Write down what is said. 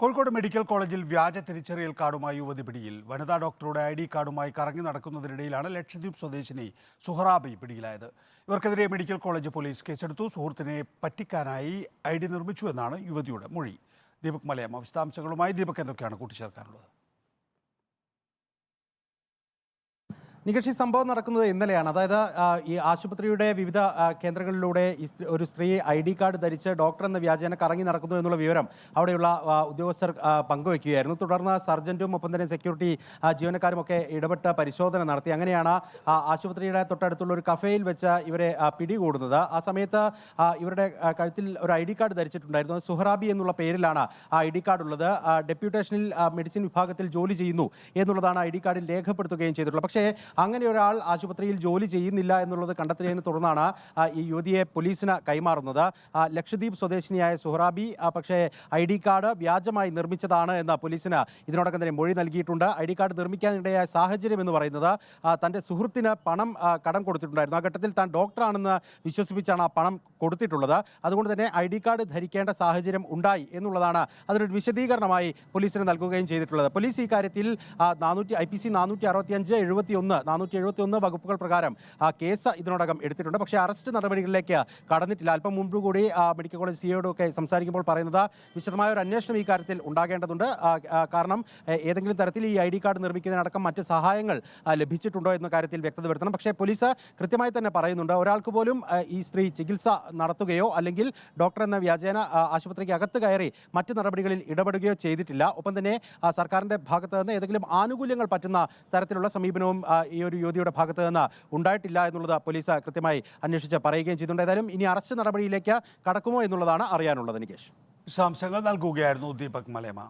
Kozhikode medical കോളേജിൽ വ്യാജ തിരിച്ചറിയൽ കാർഡുമായി യുവതി പിടിയിൽ. വനിതാ ഡോക്ടറുടെ ഐ ഡി കാർഡുമായി കറങ്ങി നടക്കുന്നതിനിടയിലാണ് ലക്ഷദ്വീപ് സ്വദേശിനി സുഹറാബി പിടിയിലായത്. ഇവർക്കെതിരെ മെഡിക്കൽ കോളേജ് പോലീസ് കേസെടുത്തു. സുഹൃത്തിനെ പറ്റിക്കാനായി ഐ ഡി നിർമ്മിച്ചു എന്നാണ് യുവതിയുടെ മൊഴി. ദീപക് മലയമ്മ വിശദാംശങ്ങളുമായി ദീപക് എന്തൊക്കെയാണ് കൂട്ടിച്ചേർക്കാനുള്ളത്? നികേഷ് ഈ സംഭവം നടക്കുന്നത് ഇന്നലെയാണ്. അതായത് ഈ ആശുപത്രിയുടെ വിവിധ കേന്ദ്രങ്ങളിലൂടെ ഒരു സ്ത്രീ ഐ ഡി കാർഡ് ധരിച്ച് ഡോക്ടർ എന്ന വ്യാജേന കറങ്ങി നടക്കുന്നു എന്നുള്ള വിവരം അവിടെയുള്ള ഉദ്യോഗസ്ഥർ പങ്കുവയ്ക്കുകയായിരുന്നു തുടർന്ന് സർജന്റും ഒപ്പം തന്നെ സെക്യൂരിറ്റി ജീവനക്കാരും ഒക്കെ ഇടപെട്ട് പരിശോധന നടത്തി. അങ്ങനെയാണ് ആശുപത്രിയുടെ തൊട്ടടുത്തുള്ള ഒരു കഫേയിൽ വെച്ച് ഇവരെ പിടികൂടുന്നത്. ആ സമയത്ത് ഇവരുടെ കഴുത്തിൽ ഒരു ഐ ഡി കാർഡ് ധരിച്ചിട്ടുണ്ടായിരുന്നു. സുഹറാബി എന്നുള്ള പേരിലാണ് ആ ഐ ഡി കാർഡ് ഉള്ളത്. ഡെപ്യൂട്ടേഷനിൽ മെഡിസിൻ വിഭാഗത്തിൽ ജോലി ചെയ്യുന്നു എന്നുള്ളതാണ് ഐ ഡി കാർഡിൽ രേഖപ്പെടുത്തുകയും ചെയ്തിട്ടുള്ളത്. പക്ഷേ അങ്ങനെ ഒരാൾ ആശുപത്രിയിൽ ജോലി ചെയ്യുന്നില്ല എന്നുള്ളത് കണ്ടെത്തിയതിനെ തുടർന്നാണ് ഈ യുവതിയെ പോലീസിന് കൈമാറുന്നത്. ലക്ഷദ്വീപ് സ്വദേശിനിയായ സുഹറാബി പക്ഷേ ഐ ഡി കാർഡ് വ്യാജമായി നിർമ്മിച്ചതാണ് എന്ന് പോലീസിന് ഇതിനോടകം തന്നെ മൊഴി നൽകിയിട്ടുണ്ട്. ഐ ഡി കാർഡ് നിർമ്മിക്കാനിടയായ സാഹചര്യം എന്ന് പറയുന്നത് തന്റെ സുഹൃത്തിന് പണം കടം കൊടുത്തിട്ടുണ്ടായിരുന്നു. ആ ഘട്ടത്തിൽ താൻ ഡോക്ടറാണെന്ന് വിശ്വസിപ്പിച്ചാണ് ആ പണം കൊടുത്തിട്ടുള്ളത്. അതുകൊണ്ട് തന്നെ ഐ ഡി കാർഡ് ധരിക്കേണ്ട സാഹചര്യം ഉണ്ടായി എന്നുള്ളതാണ് അതിനൊരു വിശദീകരണമായി പോലീസിന് നൽകുകയും ചെയ്തിട്ടുള്ളത്. പോലീസ് ഈ കാര്യത്തിൽ നാനൂറ്റി ഐ പി സി നാനൂറ്റി അറുപത്തി അഞ്ച് എഴുപത്തി ഒന്ന് നാനൂറ്റി എഴുപത്തി ഒന്ന് വകുപ്പുകൾ പ്രകാരം കേസ് ഇതിനോടകം എടുത്തിട്ടുണ്ട്. പക്ഷേ അറസ്റ്റ് നടപടികളിലേക്ക് കടന്നിട്ടില്ല. അല്പം മുമ്പ് കൂടി മെഡിക്കൽ കോളേജ് സിഇഒയോടൊക്കെ സംസാരിക്കുമ്പോൾ പറയുന്നത് വിശദമായ ഒരു അന്വേഷണം ഈ കാര്യത്തിൽ ഉണ്ടാകേണ്ടതുണ്ട്. കാരണം ഏതെങ്കിലും തരത്തിൽ ഈ ഐ ഡി കാർഡ് നിർമ്മിക്കുന്നതിനടക്കം മറ്റ് സഹായങ്ങൾ ലഭിച്ചിട്ടുണ്ടോ എന്ന കാര്യത്തിൽ വ്യക്തത വരുത്തണം. പക്ഷേ പോലീസ് കൃത്യമായി തന്നെ പറയുന്നുണ്ട്. ഒരാൾക്ക് പോലും ഈ സ്ത്രീ ചികിത്സ നടത്തുകയോ അല്ലെങ്കിൽ ഡോക്ടർ എന്ന വ്യാജേന ആശുപത്രിക്ക് അകത്ത് കയറി മറ്റ് നടപടികളിൽ ഇടപെടുകയോ ചെയ്തിട്ടില്ല. ഒപ്പം തന്നെ സർക്കാരിന്റെ ഭാഗത്ത് നിന്ന് ഏതെങ്കിലും ആനുകൂല്യങ്ങൾ പറ്റുന്ന തരത്തിലുള്ള സമീപനവും ഈ ഒരു യുവതിയുടെ ഭാഗത്ത് നിന്ന് ഉണ്ടായിട്ടില്ല എന്നുള്ളത് പോലീസ് കൃത്യമായി അന്വേഷിച്ച് പറയുകയും ചെയ്തിട്ടുണ്ട്. ഏതായാലും ഇനി അറസ്റ്റ് നടപടിയിലേക്ക് കടക്കുമോ എന്നുള്ളതാണ് അറിയാനുള്ളത് നികേഷ്. വിശദാംശങ്ങൾ നൽകുകയായിരുന്നു ദീപക് മലയമ്മ.